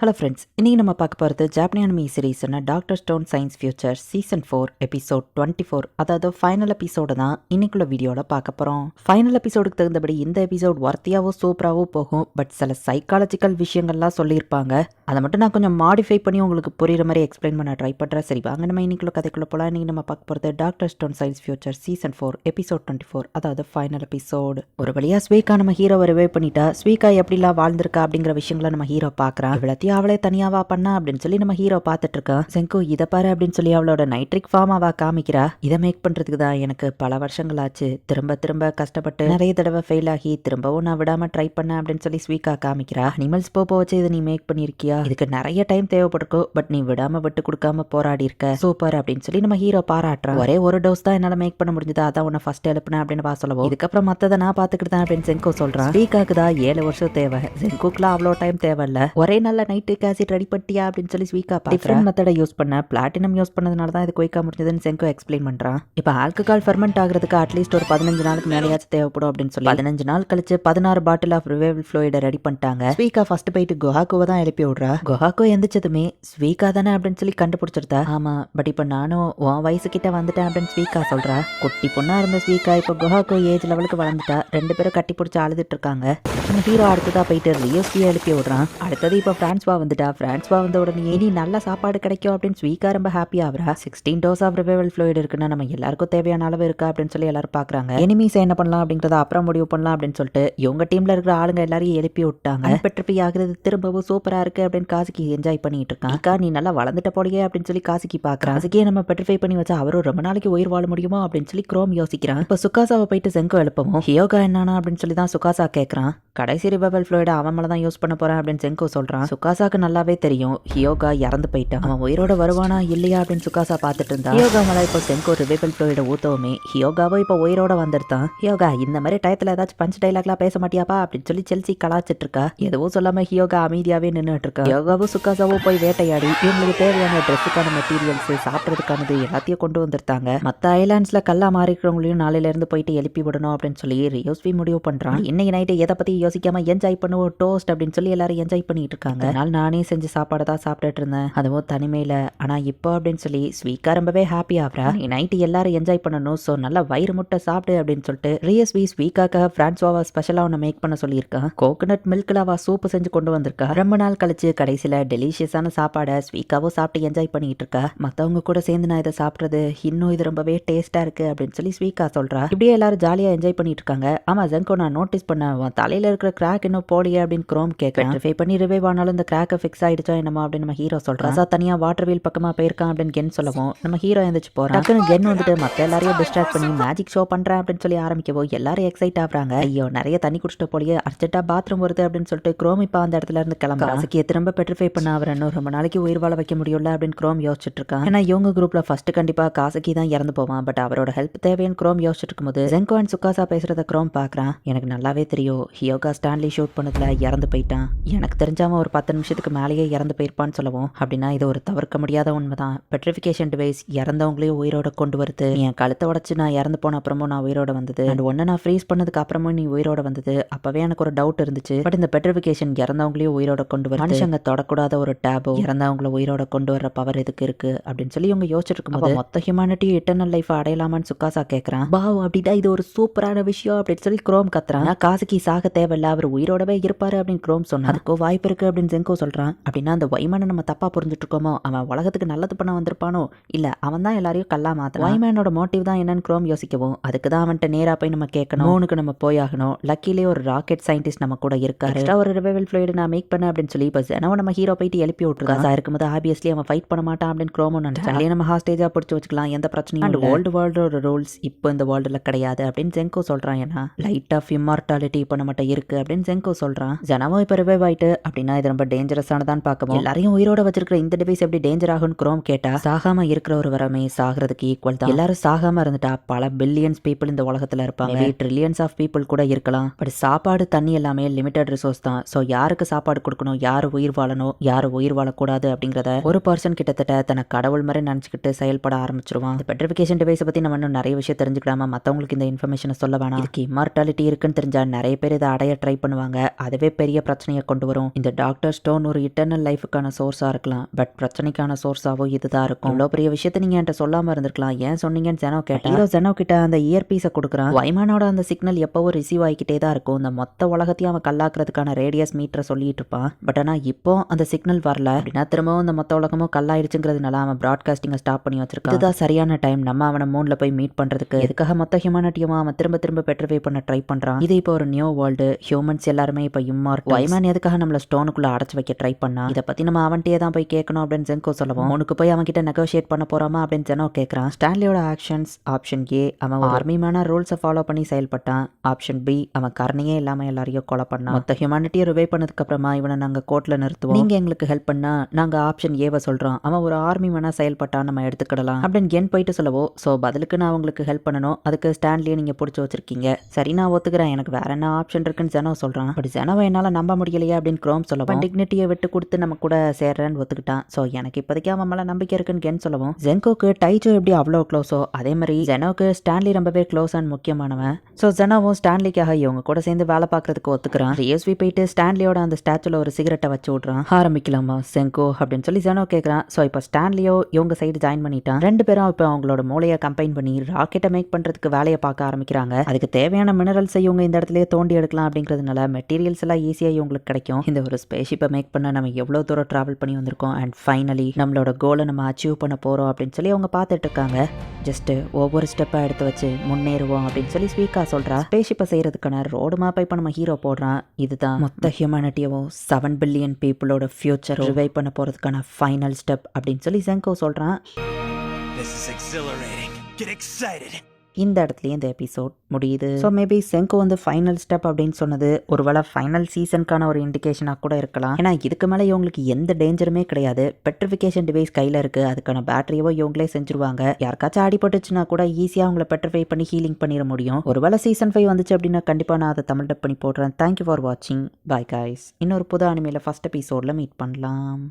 Hello friends இன்றைக்கி நம்ம பார்க்க போகிறது ஜாப்பனியானமி சீரீஸ்னா doctor Stone science future season four episode twenty four அதாவது ஃபைனல் எபிசோடு தான் இன்னைக்குள்ள வீடியோவில் பார்க்க போகிறோம் ஃபைனல் எபிசோடுக்கு தகுந்தபடி இந்த எபிசோட் ஒர்த்தியாவோ சூப்பராகவோ போகும். பட் சில சைக்காலஜிக்கல் விஷயங்கள்லாம் சொல்லியிருப்பாங்க. அதை மட்டும் நான் கொஞ்சம் மாடிஃபை பண்ணி உங்களுக்கு புரியுற மாதிரி எக்ஸ்பிளைன் பண்ண ட்ரை பண்ணுறேன் சரி வாங்க நம்ம இன்னைக்குள்ள கதைக்குள்ள போகலாம் இன்றைக்கி நம்ம பார்க்க போகிறது doctor Stone science future season four episode twenty four அதாவது ஃபைனல் எபிசோடு ஒரு வழியாக ஸ்வீக்கா நம்ம ஹீரோவை ரிவைவ் பண்ணிட்டா ஸ்வீக்கா எப்படிலாம் வாழ்ந்திருக்கா அப்படிங்கிற விஷயங்களை நம்ம ஹீரோ பார்க்குறான். பற்றி அவளே தனியாவா பண்ணா அப்படின்னு சொல்லி நம்ம ஹீரோ பார்த்துட்டு இருக்கோம் செங்கு இதை பாரு அப்படின்னு சொல்லி அவளோட நைட்ரிக் ஃபார்ம் அவ காமிக்கிறா. இதை மேக் பண்றதுக்கு தான் எனக்கு பல வருஷங்கள் ஆச்சு திரும்ப திரும்ப கஷ்டப்பட்டு நிறைய தடவை ஃபெயில் ஆகி திரும்பவும் நான் விடாம ட்ரை பண்ணேன் அப்படின்னு சொல்லி ஸ்வீக்கா காமிக்கிறா. அனிமல்ஸ் போப்போ வச்சு இதை நீ மேக் பண்ணிருக்கியா இதுக்கு நிறைய டைம் தேவைப்பட்டிருக்கும். பட் நீ விடாம விட்டு கொடுக்காம போராடி இருக்க சூப்பர் அப்படின்னு சொல்லி நம்ம ஹீரோ பாராட்டுறான். ஒரே ஒரு டோஸ் தான் என்னால மேக் பண்ண முடிஞ்சது. அதான் உன்னை ஃபர்ஸ்ட் எழுப்புனேன் அப்படின்னு பா சொல்லவும். இதுக்கப்புறம் மத்ததை நான் பாத்துக்கிட்டு தான் அப்படின்னு செங்கோ சொல்றான். ஸ்வீக்காக்கு தான் ஏழு வருஷம் தேவை. செங்கோக்குலாம் அவ்வளோ டைம் தேவையில்ல. ஒரே நல்ல நைட்டு ஆசிட் ரெடி பண்ணிட்டியா அப்படின்னு சொல்லி ஸ்வீக்கா டிஃப்ரெண்ட் மெத்தடை யூஸ் பண்ண. பிளாட்டினம் யூஸ் பண்ணதுனால தான் இது குயிக்காக முடிஞ்சதுன்னு செங்கோ எக்ஸ்பிளைன் பண்ணுறான் இப்போ ஆல்கஹால் ஃபெர்மெண்ட் ஆகிறதுக்கு அட்லீஸ்ட் ஒரு பதினஞ்சு நாளுக்கு மேலேயாச்சும் தேவைப்படும் அப்படின்னு சொல்லி. பதினஞ்சு நாள் கழிச்சு பதினாறு bottle of revival fluid ready பண்ணிட்டாங்க. ஸ்வீக்கா ஃபர்ஸ்ட் போயிட்டு குஹாக்குவை தான் எழுப்பி விடுறா. குஹாக்கோ எந்திரிச்சதுமே ஸ்வீக்கா தானே அப்படின்னு சொல்லி கண்டுபிடிச்சிருந்தா. ஆமா பட் இப்போ நானும் உன் வயசு கிட்ட வந்துட்டேன் அப்படின்னு ஸ்வீக்கா சொல்றா. குட்டி பொண்ணா இருந்த ஸ்வீக்கா இப்போ குஹாக்கோ ஏஜ் லெவலுக்கு வளர்ந்துட்டா. ரெண்டு பேரும் கட்டி பிடிச்சி அழுதுட்டு இருக்காங்க. ஹீரோ அடுத்ததா போயிட்டு ரியோஸ்வியை எழுப்பி விடுறான். அடுத்தது இப்போ பிரான்ஸ் பிரான்ஸ்வா வந்துட்டா. பிரான்ஸ்வா வந்த உடனே இனி நல்ல சாப்பாடு கிடைக்கும் அப்படின்னு ஸ்வீக்கா ரொம்ப happy ஆகுறா. Sixteen dose of revival fluid இருக்குன்னா நம்ம எல்லாருக்கும் தேவையான அளவு இருக்கா அப்படின்னு சொல்லி எல்லாரும் பாக்குறாங்க. எனிமீஸ் என்ன பண்ணலாம்? அப்படின்றத அப்புறம் முடிவு பண்ணலாம் அப்படின்னு சொல்லிட்டு இவங்க டீம்ல இருக்கிற ஆளுங்க எல்லாரையும் எழுப்பி விட்டாங்க. பெட்ரிஃபை ஆகுறது திரும்பவும் சூப்பரா இருக்கு அப்படின்னு காசுக்கு என்ஜாய் பண்ணிட்டு இருக்கான். அக்கா நீ நல்லா வளர்ந்துட்ட போடியே அப்படின்னு சொல்லி காசுக்கு பாக்குறான். காசுக்கே நம்ம பெட்ரிஃபை பண்ணி வச்சா அவரும் ரொம்ப நாளைக்கு உயிர் வாழ முடியுமோ அப்படின்னு சொல்லி குரோம் யோசிக்கிறான். இப்போ சுகாசாவை போயிட்டு செங்கோ எழுப்பவும் ஹியோகா என்னன்னா? அப்படின்னு சொல்லி தான் சுகாசா கேட்கறான் கடைசி ரிபவல் ஃப்ளூயிட அவன் மேல தான் யூஸ் பண்ண போறேன் அப்படின்னு செங்கோ சொல்றான். சுகாசாக்கு நல்லாவே தெரியும். ஹியோகா இறந்து போயிட்டான். அவன் உயிரோட வருவானா இல்லையா அப்படின்னு சுகாசா பார்த்துட்டு இருந்தா ஹியோகா மலை இப்போ செங்கோ ரிபவல் ஃப்ளூயிட ஊத்தவுமே ஹியோகாவோ இப்போ உயிரோட வந்துருத்தான் ஹியோகா இந்த மாதிரி டயத்துல ஏதாச்சும் பஞ்ச் டைலாக்லாம் பேச மாட்டியாப்பா அப்படின்னு சொல்லி செல்சி கலாச்சிட்டு இருக்கா. எதுவும் சொல்லாம ஹியோகா அமைதியாவே நின்னுட்டு இருக்கா. ஹியோகாவும் சுகாசாவும் போய் வேட்டையாடி இவங்களுக்கு தேவையான ட்ரெஸ்ஸுக்கான மெட்டீரியல்ஸ் சாப்பிட்றதுக்கானது எல்லாத்தையும் கொண்டு வந்திருந்தாங்க மத்த ஐலாண்ட்ஸ்ல கல்லா மாறி இருக்கிறவங்களையும் நாளையில இருந்து போயிட்டு எழுப்பி விடணும் அப்படின்னு சொல்லி ரியோஸ்வி முடிவு பண்றான். இன்னைக்கு நைட்டு எதை பத்தி யோசிக்காம என்ஜாய் பண்ணுவோம் டோஸ்ட் அப்படின்னு சொல்லி எல்லாரும் என்ஜாய் பண்ணிட்டு இருக்காங்க. நாள் நானே செஞ்ச சாப்பாடை தான் சாப்பிட்டுட்டு இருந்தேன் அதுவும் தனிமையில். ஆனால் இப்போ அப்படின்னு சொல்லி ஸ்வீக்கா ரொம்பவே ஹாப்பி ஆகுறா நைட்டு எல்லாரும் என்ஜாய் பண்ணணும். ஸோ நல்லா வயிறு முட்டை சாப்பிடு அப்படின்னு சொல்லிட்டு ரியஸ்வி ஸ்வீக்காக்காக பிரான்ஸ்வாவா ஸ்பெஷலாக ஒன்று மேக் பண்ண சொல்லியிருக்கான் கோகனட் மில்க்ல அவ சூப்பு செஞ்சு கொண்டு வந்திருக்கா. ரொம்ப நாள் கழிச்சு கடைசியில் டெலிஷியஸான சாப்பாடை ஸ்வீக்காவும் சாப்பிட்டு என்ஜாய் பண்ணிட்டு இருக்கா மற்றவங்க கூட சேர்ந்து நான் இதை சாப்பிட்றது இன்னும் இது ரொம்பவே டேஸ்டா இருக்கு அப்படின்னு சொல்லி ஸ்வீக்கா சொல்றா. இப்படியே எல்லாரும் ஜாலியா என்ஜாய் பண்ணிட்டு இருக்காங்க ஆமா ஜங்கோ நான் நோட்டீஸ் பண்ண தலையில் தலையில இருக்கிற கிராக் இன்னும் போலியே அப்படின்னு குரோம் கேட்கறேன் ட்ரை பண்ணி ரிவைவ் ஆனாலும் இந்த கிராக்கை ஃபிக்ஸ் ஆயிடுச்சோ என்னமோ அப்படின்னு நம்ம ஹீரோ சொல்றோம் ரசா தனியா வாட்டர் வீல் பக்கமா போயிருக்கான் அப்படின்னு கென் சொல்லவும் நம்ம ஹீரோ எந்திரிச்சு போறோம் டக்குன்னு கென் வந்துட்டு மத்த எல்லாரையும் டிஸ்ட்ராக்ட் பண்ணி மேஜிக் ஷோ பண்றேன் அப்படின்னு சொல்லி ஆரம்பிக்கவோ எல்லாரும் எக்ஸைட் ஆகுறாங்க. ஐயோ நிறைய தண்ணி குடிச்சிட்ட போலியே அர்ஜென்ட்டா பாத்ரூம் வருது அப்படின்னு சொல்லிட்டு குரோம் இப்ப அந்த இடத்துல இருந்து கிளம்புறான். அதுக்கு திரும்ப பெட்ரிஃபை பண்ண அவர் இன்னும் ரொம்ப நாளைக்கு உயிர் வாழ வைக்க முடியல அப்படின்னு குரோம் யோசிச்சுட்டு இருக்கான். ஏன்னா இவங்க குரூப்ல ஃபர்ஸ்ட் கண்டிப்பா காசுக்கி தான் இறந்து போவான். பட் அவரோட ஹெல்ப் தேவைன்னு குரோம் யோசிச்சுட்டு இருக்கும்போது ஜெங்கோ அண்ட் சுக்காசா பேசுறத குரோம் பாக்குறான் எனக்கு நல்லாவே தெரியும். ஹியோகா ஸ்டான்லி ஷூட் பண்ணதுல இறந்து போயிட்டான். எனக்கு தெரிஞ்சாம ஒரு பத்து நிமிஷத்துக்கு மேலேயே இறந்து போயிருப்பான்னு சொல்லவும். அப்படின்னா இது ஒரு தவிர்க்க முடியாத உண்மைதான். பெட்ரிஃபிகேஷன் டிவைஸ் இறந்தவங்களையும் உயிரோட கொண்டு வருது. என் கழுத்தை உடச்சு நான் இறந்து போன அப்புறமும் நான் உயிரோட வந்தது. அண்ட் ஒன்னு நான் ஃப்ரீஸ் பண்ணதுக்கு அப்புறமும் நீ உயிரோட வந்தது. அப்பவே எனக்கு ஒரு டவுட் இருந்துச்சு. பட் இந்த பெட்ரிஃபிகேஷன் இறந்தவங்களையும் உயிரோட கொண்டு வர மனுஷங்க தொடக்கூடாத ஒரு டேபோ இறந்தவங்கள உயிரோட கொண்டு வர பவர் எதுக்கு இருக்கு? அப்படின்னு சொல்லி இவங்க யோசிச்சுட்டு இருக்கும்போது மொத்த ஹியூமானிட்டி இட்டர்னல் லைஃப் அடையலாமான்னு சுக்காசா கேட்கறான் பாவ் அப்படின்னா இது ஒரு சூப்பரான விஷயம் அப்படின்னு சொல்லி குரோம் கத்துறான். காசுக்கு சாக தேவையில்ல அவர் உயிரோடவே இருப்பாரு அப்படின்னு குரோம் சொன்னா அதுக்கோ வாய்ப்பு இருக்கு அப்படின்னு ஜெங்கோ சொல்றான். அப்படின்னா அந்த வைமனை நம்ம தப்பா புரிஞ்சுட்டு இருக்கோமோ அவன் உலகத்துக்கு நல்லது பண்ண வந்திருப்பானோ? இல்ல அவன் தான் எல்லாரையும் கல்லா மாத்த வைமேனோட மோட்டிவ் தான் என்னன்னு குரோம் யோசிக்கவும். அதுக்கு தான் அவன்கிட்ட நேரா போய் நம்ம கேட்கணும். மூணுக்கு நம்ம போயாகணும். லக்கிலே ஒரு ராக்கெட் சயின்டிஸ்ட் நம்ம கூட இருக்காரு. ஒரு ரிவைவல் ஃப்ளூயிட் நான் மேக் பண்ண அப்படின்னு சொல்லி இப்போ ஜெனவோ நம்ம ஹீரோ போயிட்டு எழுப்பி விட்டுருக்கா இருக்கும்போது ஆபியஸ்லி அவன் ஃபைட் பண்ண மாட்டான் அப்படின்னு குரோமோ நினைச்சான். நம்ம ஹாஸ்டேஜா பிடிச்சி வச்சுக்கலாம். எந்த பிரச்சனையும் அண்ட் ஓல்டு வேர்ல்டோட ரூல்ஸ் இப்போ இந்த வேர்ல்டுல கிடையாது அப்படின்னு ஜெங்கோ சொல்றான். ஏன்னா லைட் ஆஃப் இம்மார்டாலிட்டி இப்போ நம்மகிட்ட இருக்கு அப்படின்னு ஜெங்கோ சொல்றான். ஜனவோ இப்போ ரிவைவ் ஆயிட்டு அப்படின்னா இது ரொம்ப டேஞ்சரஸானதான் பார்க்கவும் எல்லாரையும் உயிரோட வச்சிருக்கிற இந்த டிவைஸ் எப்படி டேஞ்சர் ஆகும்னு குரோம் கேட்டா சாகாம இருக்கிற ஒரு வரமே சாகிறதுக்கு ஈக்குவல் தான். எல்லாரும் சாகாம இருந்துட்டா பல பில்லியன்ஸ் பீப்புள் இந்த உலகத்துல இருப்பாங்க. ட்ரில்லியன்ஸ் ஆஃப் பீப்புள் கூட இருக்கலாம். பட் சாப்பாடு தண்ணி எல்லாமே லிமிடெட் ரிசோர்ஸ் தான். ஸோ யாருக்கு சாப்பாடு கொடுக்கணும் யார் உயிர் வாழணும் யார் உயிர் வாழக்கூடாது அப்படிங்கிறத ஒரு பர்சன் கிட்டத்தட்ட தன்னை கடவுள் மாதிரி நினச்சிக்கிட்டு செயல்பட ஆரம்பிச்சிருவான். இந்த பெட்ரிஃபிகேஷன் டிவைஸை பத்தி நம்ம இன்னும் நிறைய விஷயம் தெரிஞ்சுக்கலாமா? மற்றவங்களுக்கு இந்த இன்ஃபர்மேஷனை சொல்ல வேணாம். இதுக்கு இம்மார்டாலிட்டி இருக்குன்னு தெரிஞ்சா நிறைய பேர் இதை அடைய ட்ரை பண்ணுவாங்க. அதுவே பெரிய பிரச்சனையை கொண்டு வரும். இந்த டாக்டர் ஸ்டோன் ஒரு இட்டர்னல் லைஃபுக்கான சோர்ஸாக இருக்கலாம். பட் பிரச்சனைக்கான சோர்ஸாகவும் இதுதான் இருக்கும். இவ்வளோ பெரிய விஷயத்தை நீங்கள் என்கிட்ட சொல்லாமல் இருந்திருக்கலாம். ஏன் சொன்னீங்கன்னு ஜெனோ கேட்டேன் ஹீரோ ஜெனோ கிட்ட அந்த இயர் பீஸை கொடுக்குறான். வைமானோட அந்த சிக்னல் எப்போவும் ரிசீவ் ஆகிக்கிட்டே தான் இருக்கும். இந்த மொத்த உலகத்தையும் அவன் கல்லாக்குறதுக்கான ரேடியஸ் மீட்டரை சொல்லிட்டு இருப்பான். பட் ஆனால் இப்போ அந்த சிக்னல் வரல. அப்படின்னா திரும்பவும் இந்த மொத்த உலகமும் கல்லாயிருச்சுங்கிறதுனால அவன் ப்ராட்காஸ்டிங்கை ஸ்டாப் பண்ணி வச்சிருக்கான். இதுதான் சரியான டைம் நம்ம அவனை மூணில் போய் மீட் பண்ணுறதுக்கு எதுக்காக மொத்த ஹியூமனிட்டியும் அவன் திரும்ப திரும்ப பெட்ரிஃபை பண்ண ட்ரை பண்ணுறான் இது இப்போ ஒரு நியூ வேர்ல்டு ஹியூமன்ஸ் எல்லாருமே இப்போ இம்மார்ட் வைமான் எதுக்காக நம்மள ஸ்டோனுக்குள்ள அடைச்சு வைக்க ட்ரை பண்ணா இதை பற்றி நம்ம அவன்கிட்டயே தான் போய் கேட்கணும் அப்படின்னு ஜென்கோ சொல்லவும் உனக்கு போய் அவன் கிட்ட நெகோஷியேட் பண்ண போறாமா அப்படின்னு ஜெனோ கேட்குறான் ஸ்டான்லியோட ஆக்ஷன்ஸ் ஆப்ஷன் ஏ அவன் ஆர்மிமான ரூல்ஸை ஃபாலோ பண்ணி செயல்பட்டான். ஆப்ஷன் பி அவன் கருணையே இல்லாமல் எல்லாரையும் கொலை பண்ணான். மொத்த ஹியூமனிட்டியை ரிவை பண்ணதுக்கு அப்புறமா இவனை நாங்கள் கோர்ட்டில் நிறுத்துவோம். நீங்கள் எங்களுக்கு ஹெல்ப் பண்ணா நாங்கள் ஆப்ஷன் ஏவை சொல்கிறோம் அவன் ஒரு ஆர்மி வேணா செயல்பட்டான் நம்ம எடுத்துக்கிடலாம். அப்படின்னு என் போயிட்டு சொல்லவோ ஸோ பதிலுக்கு நான் உங்களுக்கு ஹெல்ப் பண்ணணும். அதுக்கு ஸ்டாண்ட்லேயே நீங்கள் பிடிச்சி வச்சிருக்கீங்க. சரி நான் ஒத்துக்கிறேன். எனக்கு வேற என்ன ஆப்ஷன் இருக்குன்னு ஜெனோ சொல்கிறான் பட் ஜெனோவை என்னால் நம்ப முடியலையே அப்படின்னு க்ரோம் சொல்லவும் டிக்னிட்டியை விட்டு கொடுத்து நம்ம கூட சேர்றேன்னு ஒத்துக்கிட்டான். ஸோ எனக்கு இப்போதைக்கு அவன் மேலே நம்பிக்கை இருக்குன்னு கேன் சொல்லவும். ஜென்கோக்கு டைஜோ எப்படி அவ்வளோ க்ளோஸோ அதே மாதிரி ஜெனோக்கு ஸ்டான்லி ரொம்பவே க்ளோஸ் அண்ட் முக்கியமானவன். ஸோ ஜெனோவும் ஸ்டான்லிக்காக இவங்க கூட சேர்ந்து வேலை பார்க்கறதுக்கு ஒத்துக்கிறான். ரியஸ்வி போயிட்டு ஸ்டான்லியோட அந்த ஸ்டாச்சுல ஒரு சிகரெட்டை வச்சு விட்றான். ஆரம்பிக்கலாமா செங்கோ அப்படின்னு சொல்லி ஜெனோ கேட்குறான் ஸோ இப்போ ஸ்டான்லியோ இவங்க சைடு ஜாயின் பண்ணிட்டான். ரெண்டு பேரும் இப்போ அவங்களோட மூளையை கம்பைன் பண்ணி ராக்கெட்டை மேக் பண்ணுறதுக்கு வேலையை பார்க்க ஆரம்பிக்கிறாங்க. அதுக்கு தேவையான மினரல்ஸை இவங்க இந்த இடத்துலயே தோண்டி எடுக்கலாம் அப்படிங்கிறதுனால மெட்டீரியல்ஸ் எல்லாம் ஈஸியாக இவங்களுக்கு கிடைக்கும். இந்த ஒரு ஸ்பேஷிப்பை மேக் பண்ண நம்ம எவ்வளோ தூரம் ட்ராவல் பண்ணி வந்திருக்கோம் அண்ட் ஃபைனலி நம்மளோட கோலை நம்ம அச்சீவ் பண்ண போகிறோம் அப்படின்னு சொல்லி அவங்க பார்த்துட்டு இருக்காங்க. ஜஸ்ட்டு ஒவ்வொரு ஸ்டெப்பாக எடுத்து வச்சு முன்னேறுவோம் அப்படின்னு சொல்லி ஸ்வீக்கா சொல்கிறா ஸ்பேஷிப்பை செய்கிறதுக்கான ரோடு மேப்பை இப்போ நம்ம ஹீரோ போடுறான். இதுதான் மொத்த ஹியூமனிட்டியவும் செவன் பில்லியன் பீப்புளோட ஃபியூச்சர் ரிவைவ் பண்ண போகிறதுக்கான ஃபைனல் ஸ்டெப் அப்படின்னு சொல்லி செங்கோ சொல்கிறான் இந்த இடத்துலையும் இந்த எபிசோட் முடியுது. ஸோ மேபி செங்கோ வந்து ஃபைனல் ஸ்டெப் அப்படின்னு சொன்னது ஒருவேளை ஃபைனல் சீசனுக்கான ஒரு இண்டிகேஷனாக கூட இருக்கலாம். ஏன்னா இதுக்கு மேலே இவங்களுக்கு எந்த டேஞ்சருமே கிடையாது. பெட்ரிஃபிகேஷன் டிவைஸ் கையில் இருக்குது அதுக்கான பேட்டரியவோ இவங்களே செஞ்சுருவாங்க. யாருக்காச்சும் அடிபட்டுச்சுன்னா கூட ஈஸியாக அவங்கள பெட்ரிஃபை பண்ணி ஹீலிங் பண்ணிட முடியும். ஒருவேளை சீசன் ஃபைவ் வந்துச்சு அப்படின்னா கண்டிப்பாக நான் அதை தமிழ் டப் பண்ணி போடுறேன். தேங்க்யூ ஃபார் வாட்சிங் பாய் காய்ஸ் இன்னொரு புது அனிமையில் ஃபஸ்ட் எபிசோடில் மீட் பண்ணலாம்.